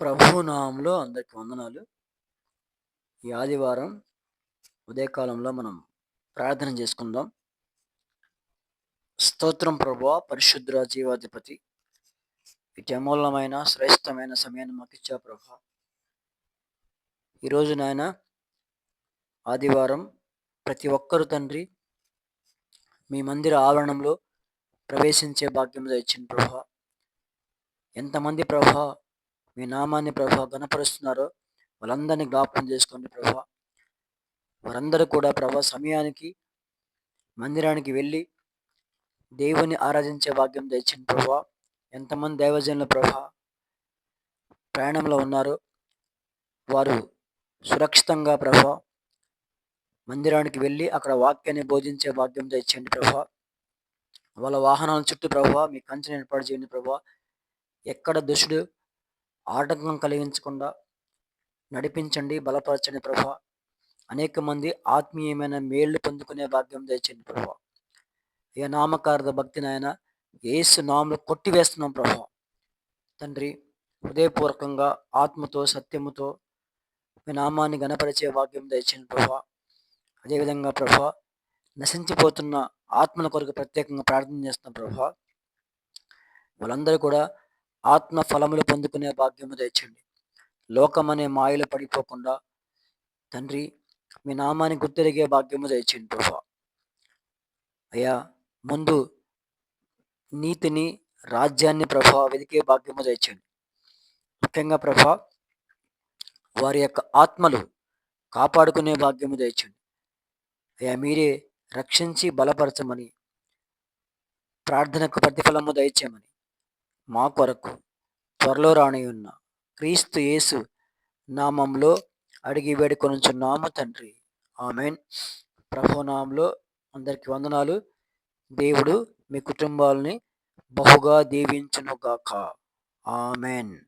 ప్రభు నామంలో అందరికి వందనాలు. ఈ ఆదివారం ఉదయకాలంలో మనం ప్రార్థన చేసుకుందాం. స్తోత్రం ప్రభు పరిశుద్ర జీవాధిపతి. ఇటు అమూల్యమైన శ్రేష్టమైన సమయాన్ని మాకు ఇచ్చా ప్రభు. ఈరోజు నాయన ఆదివారం ప్రతి ఒక్కరు తండ్రి మీ మందిర ఆవరణంలో ప్రవేశించే భాగ్యం ఇచ్చిన ప్రభా. ఎంతమంది ప్రభా మీ నామాన్ని ప్రభా గణపరుస్తున్నారో వాళ్ళందరినీ జ్ఞాపకం చేసుకోండి ప్రభా. వారందరూ కూడా ప్రభా సమయానికి మందిరానికి వెళ్ళి దేవుని ఆరాధించే భాగ్యం తెచ్చిన ప్రభా. ఎంతమంది దైవజనుల ప్రభా ప్రయాణంలో ఉన్నారు. వారు సురక్షితంగా ప్రభా మందిరానికి వెళ్ళి అక్కడ వాక్యాన్ని బోధించే భాగ్యం తెచ్చండి ప్రభా. వాళ్ళ వాహనాల చుట్టూ ప్రభా మీ కంచెని ఏర్పాటు చేయండి ప్రభా. ఎక్కడ దుష్టుడు ఆటంకం కలిగించకుండా నడిపించండి బలపరచండి ప్రభా. అనేక మంది ఆత్మీయమైన మేళ్ళు పొందుకునే భాగ్యం దయచండి ప్రభా. ఏ నామకార్థ భక్తి నాయన ఏసు నామలు కొట్టివేస్తున్నాం ప్రభా. తండ్రి హృదయపూర్వకంగా ఆత్మతో సత్యముతో మీ నామాన్ని గణపరిచే భాగ్యం దయచండి ప్రభా. అదేవిధంగా ప్రభా నశించిపోతున్న ఆత్మల కొరకు ప్రత్యేకంగా ప్రార్థన చేస్తున్నాం ప్రభా. వాళ్ళందరూ కూడా ఆత్మ ఫలములు పొందుకునే భాగ్యము తెచ్చండి అనే మాయలు పడిపోకుండా తండ్రి మీ నామాన్ని గుర్తెరిగే భాగ్యము తెచ్చండి ప్రభా. అయ్యా ముందు నీతిని రాజ్యాన్ని ప్రభా వెతికే భాగ్యము తెచ్చండి ముఖ్యంగా ప్రభా వారి యొక్క ఆత్మలు కాపాడుకునే భాగ్యము తెచ్చండి అయ్యా మీరే రక్షించి బలపరచమని ప్రార్థనకు ప్రతిఫలము దయచేయమని మా కొరకు త్వరలో రానియున్న క్రీస్తు యేసు నామంలో అడిగి వేడుకొనుచున్నాము తండ్రి. ఆమెన్. ప్రభునామంలో అందరికి వందనాలు. దేవుడు మీ కుటుంబాలని బహుగా దీవించునుగాక. ఆమెన్.